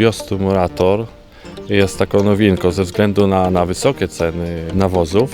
biostymulator jest taką nowinką ze względu na, na wysokie ceny nawozów.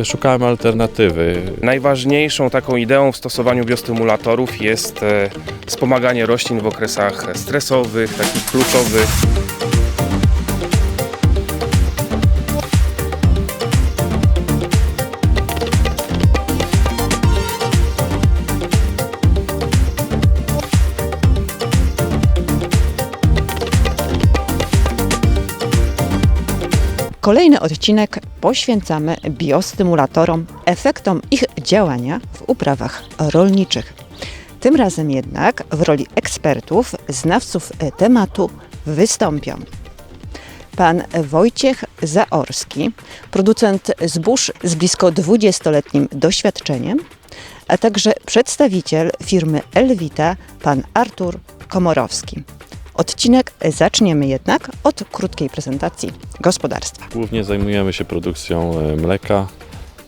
e, Szukałem alternatywy. Najważniejszą taką ideą w stosowaniu biostymulatorów jest e, wspomaganie roślin w okresach stresowych, takich kluczowych. Kolejny odcinek poświęcamy biostymulatorom, efektom ich działania w uprawach rolniczych. Tym razem jednak w roli ekspertów, znawców tematu wystąpią pan Wojciech Zaorski, producent zbóż z blisko 20-letnim doświadczeniem, a także przedstawiciel firmy Elvita, pan Artur Komorowski. Odcinek zaczniemy jednak od krótkiej prezentacji gospodarstwa. Głównie zajmujemy się produkcją e, mleka.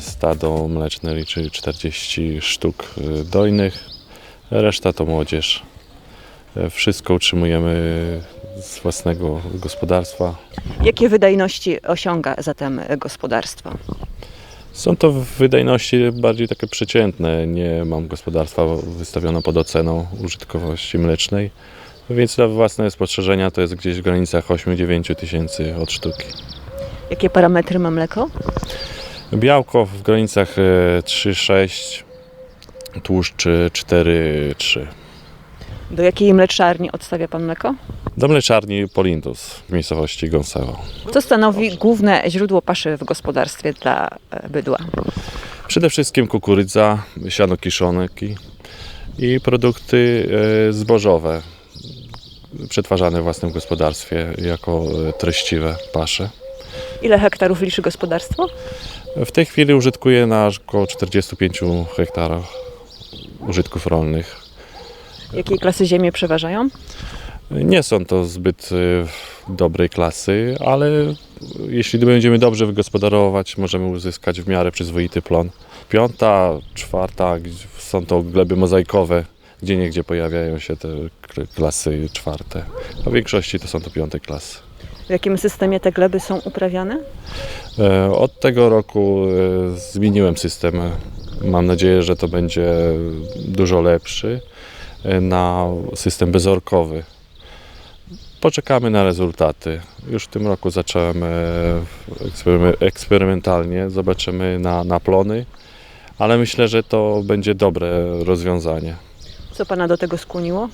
Stado mleczne liczy 40 sztuk e, dojnych, reszta to młodzież. E, Wszystko utrzymujemy z własnego gospodarstwa. Jakie wydajności osiąga zatem gospodarstwo? Są to wydajności bardziej takie przeciętne. Nie mam gospodarstwa wystawione pod oceną użytkowości mlecznej, więc dla własne spostrzeżenia to jest gdzieś w granicach 8-9 tysięcy od sztuki. Jakie parametry ma mleko? Białko w granicach e, 3,6, tłuszcz e, 4,3. Do jakiej mleczarni odstawia pan mleko? Do mleczarni Polindus w miejscowości Gąseło. Co stanowi główne źródło paszy w gospodarstwie dla e, bydła? Przede wszystkim kukurydza, siano kiszonki i produkty e, zbożowe przetwarzane w własnym gospodarstwie jako e, treściwe pasze. Ile hektarów liczy gospodarstwo? W tej chwili użytkuję na około 45 hektarach użytków rolnych. Jakiej klasy ziemie przeważają? Nie są to zbyt e, dobrej klasy, ale jeśli będziemy dobrze wygospodarować, możemy uzyskać w miarę przyzwoity plon. Piąta, czwarta są to gleby mozaikowe, gdzie niegdzie pojawiają się te klasy czwarte. A w większości to są to piąte klasy. W jakim systemie te gleby są uprawiane? E, Od tego roku e, zmieniłem system. Mam nadzieję, że to będzie dużo lepszy e, na system bezorkowy. Poczekamy na rezultaty. Już w tym roku zacząłem eksperyme- eksperymentalnie, zobaczymy na, na plony, ale myślę, że to będzie dobre rozwiązanie. Co pana do tego skłoniło?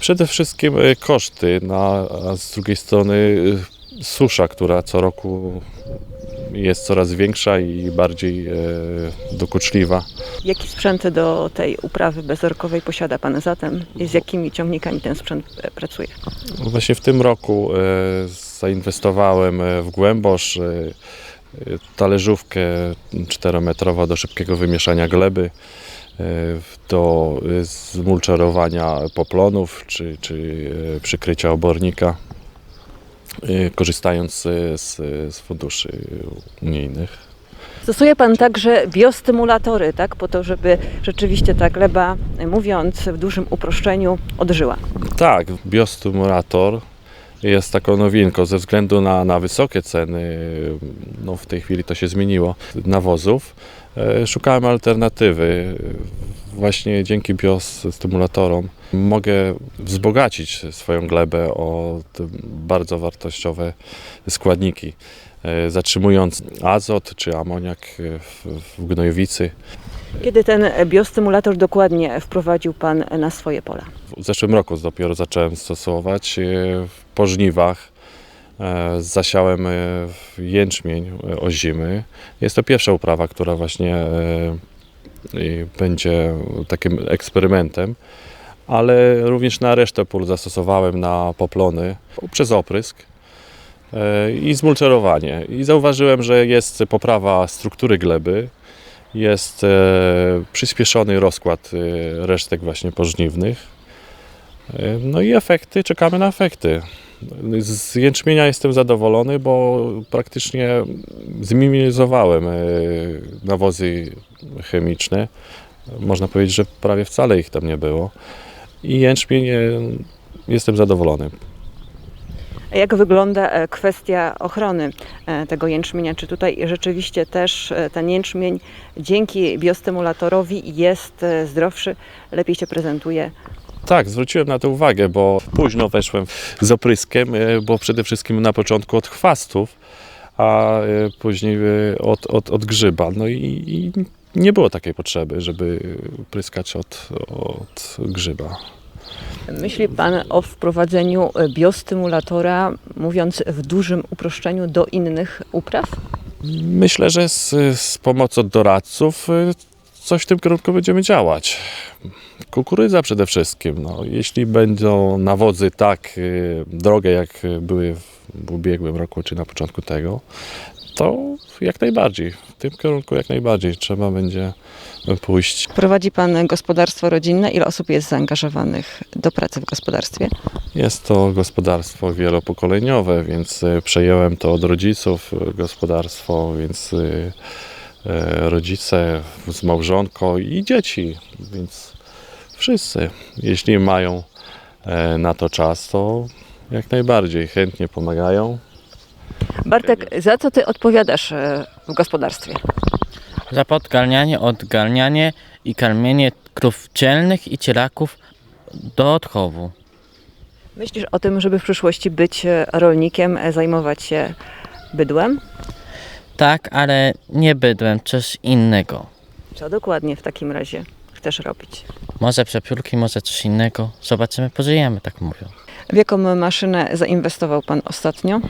Przede wszystkim e, koszty, na, a z drugiej strony e, susza, która co roku jest coraz większa i bardziej e, dokuczliwa. Jaki sprzęt do tej uprawy bezorkowej posiada pan zatem i z jakimi ciągnikami ten sprzęt e, pracuje? Właśnie w tym roku e, zainwestowałem w głębosz e, talerzówkę 4-metrową do szybkiego wymieszania gleby, do zmulczarowania poplonów czy, czy e, przykrycia obornika, e, korzystając e, z, z funduszy unijnych. Stosuje pan także biostymulatory, tak? Po to, żeby rzeczywiście ta gleba, mówiąc w dużym uproszczeniu, odżyła. Tak, biostymulator jest taką nowinką ze względu na, na wysokie ceny, no w tej chwili to się zmieniło, nawozów. E, Szukałem alternatywy. Właśnie dzięki biostymulatorom mogę wzbogacić swoją glebę o bardzo wartościowe składniki, e, zatrzymując azot czy amoniak w, w gnojowicy. Kiedy ten biostymulator dokładnie wprowadził pan na swoje pola? W zeszłym roku dopiero zacząłem stosować w pożniwach. e, Zasiałem e, jęczmień e, ozimy. Jest to pierwsza uprawa, która właśnie będzie takim eksperymentem, ale również na resztę pól zastosowałem na poplony przez oprysk i zmulczerowanie. I zauważyłem, że jest poprawa struktury gleby, jest przyspieszony rozkład resztek właśnie pożniwnych. No i efekty, czekamy na efekty. Z jęczmienia jestem zadowolony, bo praktycznie zminimalizowałem e, nawozy chemiczne. Można powiedzieć, że prawie wcale ich tam nie było. I jęczmień e, jestem zadowolony. A Jak wygląda e, kwestia ochrony tego jęczmienia? Czy tutaj rzeczywiście też ten jęczmień dzięki biostymulatorowi jest zdrowszy, lepiej się prezentuje? Tak, zwróciłem na to uwagę, bo późno weszłem z opryskiem, e, bo przede wszystkim na początku od chwastów, a e, później e, od, od, od grzyba. No i, i nie było takiej potrzeby, żeby pryskać od, od grzyba. Myśli Pan o wprowadzeniu biostymulatora, mówiąc w dużym uproszczeniu, do innych upraw? Myślę, że z, z pomocą doradców coś w tym kierunku będziemy działać. Kukurydza przede wszystkim. No, jeśli będą nawozy tak y, drogie, jak były w ubiegłym roku, czy na początku tego, to jak najbardziej. W tym kierunku jak najbardziej trzeba będzie pójść. Prowadzi Pan gospodarstwo rodzinne. Ile osób jest zaangażowanych do pracy w gospodarstwie? Jest to gospodarstwo wielopokoleniowe, więc y, przejąłem to od rodziców y, gospodarstwo, więc y, rodzice z małżonką i dzieci, więc wszyscy, jeśli mają e, na to czas, to jak najbardziej chętnie pomagają. Bartek, za co Ty odpowiadasz e, w gospodarstwie? Za podgalnianie, odgalnianie i karmienie krów cielnych i cielaków do odchowu. Myślisz o tym, żeby w przyszłości być e, rolnikiem, e, zajmować się bydłem? Tak, ale nie bydłem, coś innego. Co dokładnie w takim razie chcesz robić? Może przepiórki, może coś innego. Zobaczymy, pożyjemy, tak mówią. W jaką maszynę zainwestował Pan ostatnio?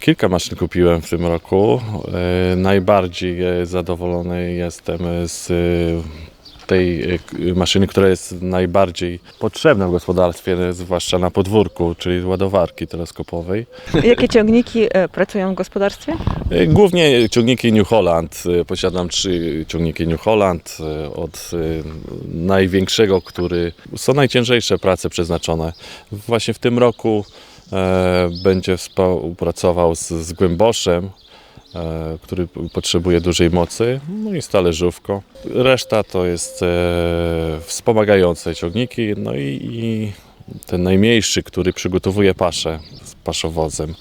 Kilka maszyn kupiłem w tym roku. E, Najbardziej e, zadowolony jestem z e, tej e, maszyny, która jest najbardziej potrzebna w gospodarstwie, zwłaszcza na podwórku, czyli ładowarki teleskopowej. Jakie ciągniki e, pracują w gospodarstwie? E, Głównie ciągniki New Holland. Posiadam trzy ciągniki New Holland. Od największego, który są najciężejsze prace przeznaczone. Właśnie w tym roku będzie współpracował z, z Głęboszem, który p- potrzebuje dużej mocy, no i z talerzówką. Reszta to jest e, wspomagające ciągniki, no i, i ten najmniejszy, który przygotowuje paszę z paszowozem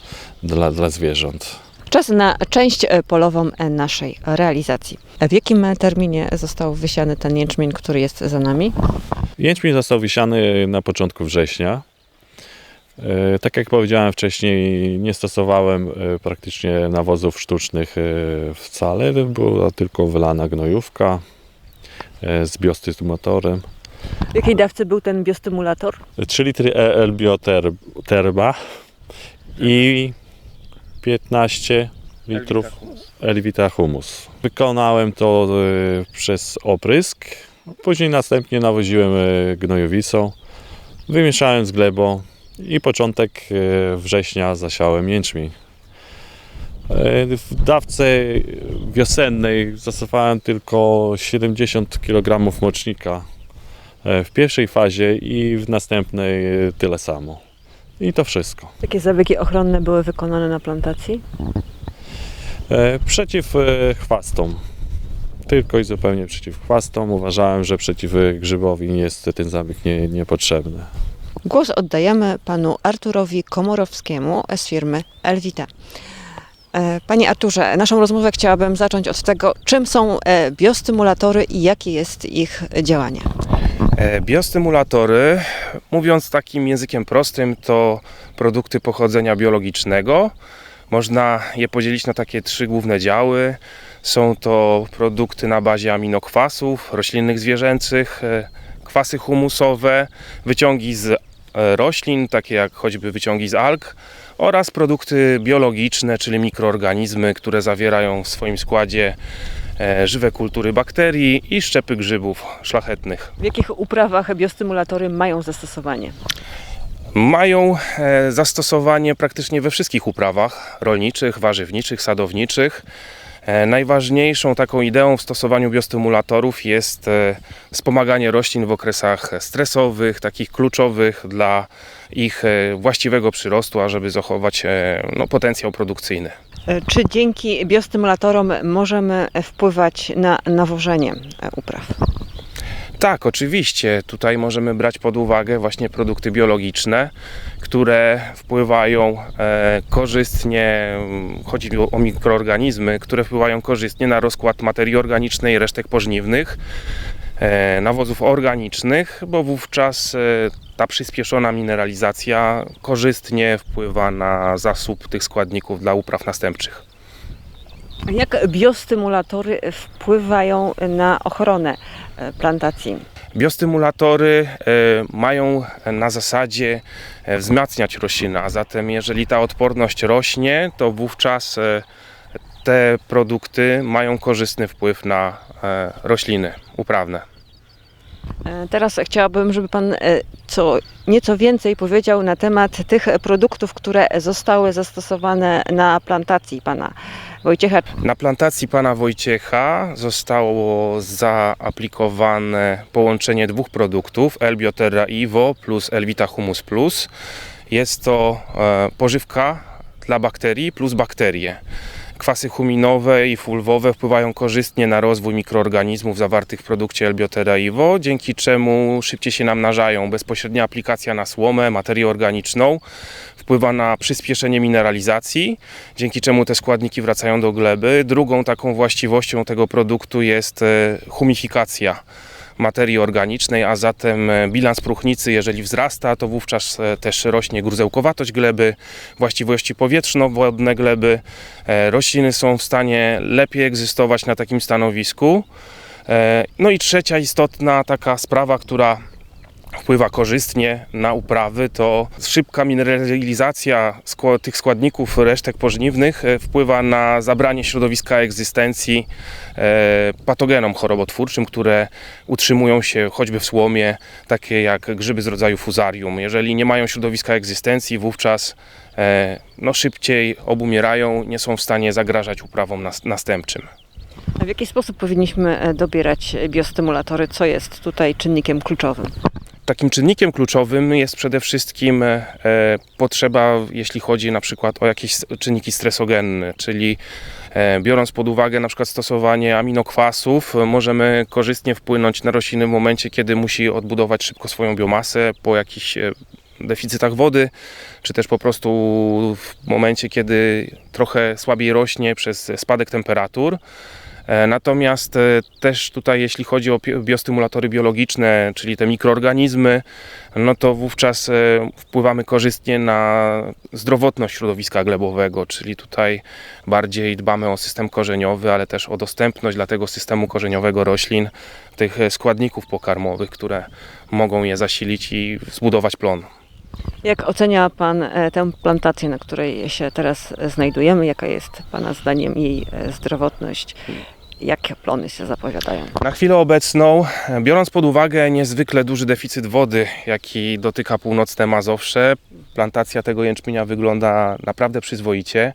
dla, dla zwierząt. Czas na część e, polową e, naszej realizacji. W jakim e, terminie został wysiany ten jęczmień, który jest za nami? Jęczmień został wysiany na początku września. E, Tak jak powiedziałem wcześniej, nie stosowałem e, praktycznie nawozów sztucznych e, wcale. Była tylko wylana gnojówka z biostymułatorem. W jakiej dawce był ten biostymulator? 3 litry EL Bioterba i 15 litrów Elvita Humus. Wykonałem to przez oprysk, później następnie nawoziłem gnojowicą, wymieszałem z glebą i początek e, września zasiałem jęczmień. W dawce wiosennej zastosowałem tylko 70 kg mocznika e, w pierwszej fazie i w następnej e, tyle samo. I to wszystko. Jakie zabiegi ochronne były wykonane na plantacji? Przeciw chwastom. Tylko i zupełnie przeciw chwastom. Uważałem, że przeciw grzybowi jest ten zabieg nie, niepotrzebny. Głos oddajemy panu Arturowi Komorowskiemu z firmy Elvita. E, Panie Arturze, naszą rozmowę chciałabym zacząć od tego, czym są e, biostymulatory i jakie jest ich działanie. E, Biostymulatory, mówiąc takim językiem prostym, to produkty pochodzenia biologicznego. Można je podzielić na takie trzy główne działy. Są to produkty na bazie aminokwasów roślinnych, zwierzęcych, kwasy humusowe, wyciągi z e, roślin, takie jak choćby wyciągi z alg, oraz produkty biologiczne, czyli mikroorganizmy, które zawierają w swoim składzie e, żywe kultury bakterii i szczepy grzybów szlachetnych. W jakich uprawach biostymulatory mają zastosowanie? Mają e, zastosowanie praktycznie we wszystkich uprawach rolniczych, warzywniczych, sadowniczych. E, Najważniejszą taką ideą w stosowaniu biostymulatorów jest e, wspomaganie roślin w okresach stresowych, takich kluczowych dla ich e, właściwego przyrostu, ażeby zachować no, potencjał produkcyjny. Czy dzięki biostymulatorom możemy wpływać na nawożenie upraw? Tak, oczywiście. Tutaj możemy brać pod uwagę właśnie produkty biologiczne, które wpływają e, korzystnie, chodzi o, o mikroorganizmy, które wpływają korzystnie na rozkład materii organicznej, resztek pożniwnych, e, nawozów organicznych, bo wówczas e, ta przyspieszona mineralizacja korzystnie wpływa na zasób tych składników dla upraw następczych. Jak biostymulatory wpływają na ochronę plantacji? Biostymulatory e, mają na zasadzie e, wzmacniać roślinę, a zatem jeżeli ta odporność rośnie, to wówczas e, te produkty mają korzystny wpływ na rośliny uprawne. E, Teraz chciałabym, żeby Pan e, co nieco więcej powiedział na temat tych produktów, które zostały zastosowane na plantacji Pana Wojciecha. Na plantacji pana Wojciecha zostało zaaplikowane połączenie dwóch produktów Elbioterra Ivo plus Elvita Humus Plus. Jest to e, pożywka dla bakterii plus bakterie. Kwasy huminowe i fulwowe wpływają korzystnie na rozwój mikroorganizmów zawartych w produkcie Elbioterra Ivo, dzięki czemu szybciej się namnażają. Bezpośrednia aplikacja na słomę, materię organiczną wpływa na przyspieszenie mineralizacji, dzięki czemu te składniki wracają do gleby. Drugą taką właściwością tego produktu jest e, humifikacja materii organicznej, a zatem e, bilans próchnicy, jeżeli wzrasta, to wówczas e, też rośnie gruzełkowatość gleby, właściwości powietrzno-wodne gleby. E, Rośliny są w stanie lepiej egzystować na takim stanowisku. No i trzecia istotna taka sprawa, która wpływa korzystnie na uprawy, to szybka mineralizacja tych składników resztek pożniwnych e, wpływa na zabranie środowiska egzystencji e, patogenom chorobotwórczym, które utrzymują się choćby w słomie, takie jak grzyby z rodzaju fuzarium. Jeżeli nie mają środowiska egzystencji, wówczas e, no, szybciej obumierają, nie są w stanie zagrażać uprawom nas- następczym. A w jaki sposób powinniśmy dobierać biostymulatory? Co jest tutaj czynnikiem kluczowym? Takim czynnikiem kluczowym jest przede wszystkim e, potrzeba, jeśli chodzi na przykład o jakieś czynniki stresogenne, czyli e, biorąc pod uwagę na przykład stosowanie aminokwasów, e, możemy korzystnie wpłynąć na rośliny w momencie, kiedy musi odbudować szybko swoją biomasę po jakichś e, deficytach wody, czy też po prostu w momencie, kiedy trochę słabiej rośnie przez spadek temperatur. E, Natomiast e, też tutaj, jeśli chodzi o biostymulatory biologiczne, czyli te mikroorganizmy, no to wówczas e, wpływamy korzystnie na zdrowotność środowiska glebowego, czyli tutaj bardziej dbamy o system korzeniowy, ale też o dostępność dla tego systemu korzeniowego roślin tych składników pokarmowych, które mogą je zasilić i zbudować plon. Jak ocenia Pan tę plantację, na której się teraz znajdujemy? Jaka jest Pana zdaniem jej zdrowotność? Jakie plony się zapowiadają? Na chwilę obecną, biorąc pod uwagę niezwykle duży deficyt wody, jaki dotyka północne Mazowsze, plantacja tego jęczmienia wygląda naprawdę przyzwoicie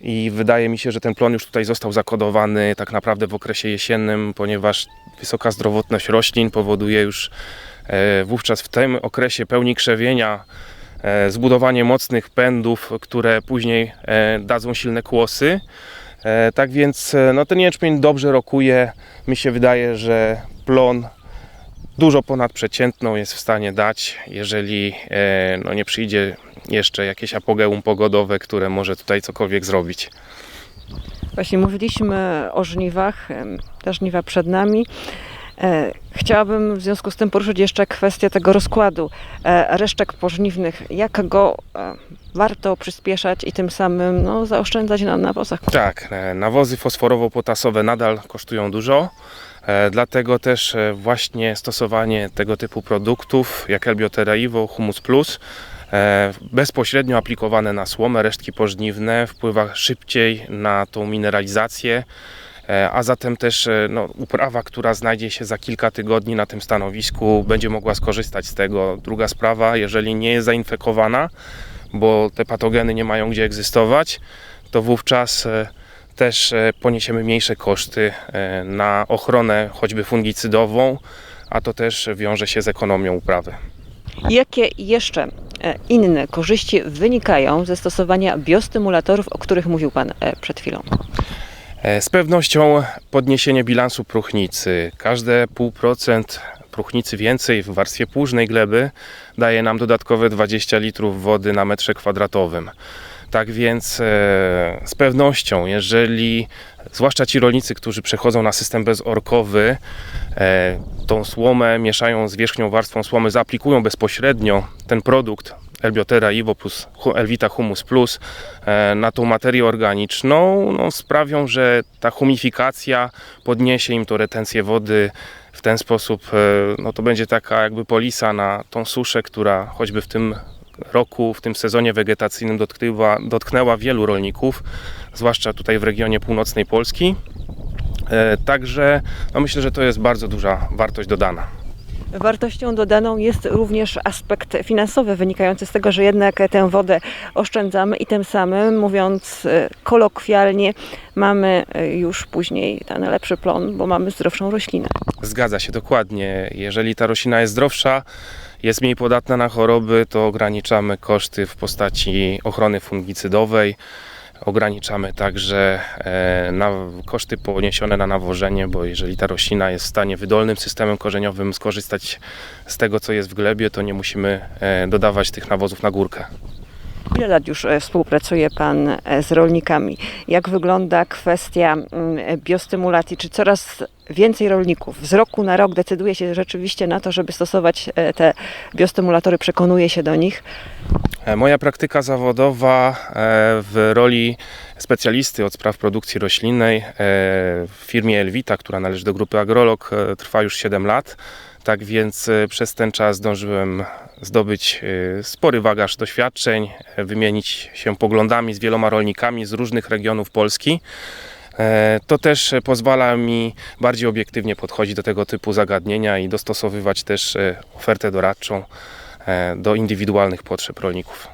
i wydaje mi się, że ten plon już tutaj został zakodowany tak naprawdę w okresie jesiennym, ponieważ wysoka zdrowotność roślin powoduje już e, wówczas w tym okresie pełni krzewienia e, zbudowanie mocnych pędów, które później e, dadzą silne kłosy. E, Tak więc e, no, ten jęczmień dobrze rokuje. Mi się wydaje, że plon dużo ponad przeciętną jest w stanie dać, jeżeli e, no, nie przyjdzie jeszcze jakieś apogeum pogodowe, które może tutaj cokolwiek zrobić. Właśnie mówiliśmy o żniwach, te żniwa przed nami. E, Chciałabym w związku z tym poruszyć jeszcze kwestię tego rozkładu e, resztek pożniwnych. Jak go e, warto przyspieszać i tym samym no, zaoszczędzać na nawozach? Tak, nawozy fosforowo-potasowe nadal kosztują dużo. Dlatego też właśnie stosowanie tego typu produktów jak Elbioterra Ivo, Humus Plus bezpośrednio aplikowane na słomę, resztki pożniwne wpływa szybciej na tą mineralizację, a zatem też e, no, uprawa, która znajdzie się za kilka tygodni na tym stanowisku będzie mogła skorzystać z tego. Druga sprawa, jeżeli nie jest zainfekowana, bo te patogeny nie mają gdzie egzystować, to wówczas e, też e, poniesiemy mniejsze koszty e, na ochronę choćby fungicydową, a to też wiąże się z ekonomią uprawy. Jakie jeszcze e, inne korzyści wynikają ze stosowania biostymulatorów, o których mówił Pan e, przed chwilą? E, Z pewnością podniesienie bilansu próchnicy. Każde pół procent próchnicy więcej w warstwie płużnej gleby daje nam dodatkowe 20 litrów wody na metrze kwadratowym. Tak więc e, z pewnością, jeżeli zwłaszcza ci rolnicy, którzy przechodzą na system bezorkowy, e, tą słomę mieszają z wierzchnią warstwą słomy, zaaplikują bezpośrednio ten produkt Elbiotera Ivo plus Elvita Humus Plus e, na tą materię organiczną, no, sprawią, że ta humifikacja podniesie im to retencję wody w ten sposób, e, no to będzie taka jakby polisa na tą suszę, która choćby w tym roku, w tym sezonie wegetacyjnym dotknęła, dotknęła wielu rolników, zwłaszcza tutaj w regionie północnej Polski. E, Także no myślę, że to jest bardzo duża wartość dodana. Wartością dodaną jest również aspekt finansowy, wynikający z tego, że jednak tę wodę oszczędzamy i tym samym, mówiąc e, kolokwialnie, mamy e, już później ten lepszy plon, bo mamy zdrowszą roślinę. Zgadza się dokładnie. Jeżeli ta roślina jest zdrowsza, jest mniej podatna na choroby, to ograniczamy koszty w postaci ochrony fungicydowej. Ograniczamy także e, na, koszty poniesione na nawożenie, bo jeżeli ta roślina jest w stanie wydolnym systemem korzeniowym skorzystać z tego, co jest w glebie, to nie musimy e, dodawać tych nawozów na górkę. Ile lat już e, współpracuje Pan e, z rolnikami? Jak wygląda kwestia mm, biostymulacji? Czy coraz więcej rolników z roku na rok decyduje się rzeczywiście na to, żeby stosować e, te biostymulatory, przekonuje się do nich? Moja praktyka zawodowa w roli specjalisty od spraw produkcji roślinnej w firmie Elvita, która należy do grupy Agrolog, trwa już 7 lat. Tak więc e, przez ten czas zdążyłem zdobyć e, spory bagaż doświadczeń, e, wymienić się poglądami z wieloma rolnikami z różnych regionów Polski. To też pozwala mi bardziej obiektywnie podchodzić do tego typu zagadnienia i dostosowywać też ofertę doradczą do indywidualnych potrzeb rolników.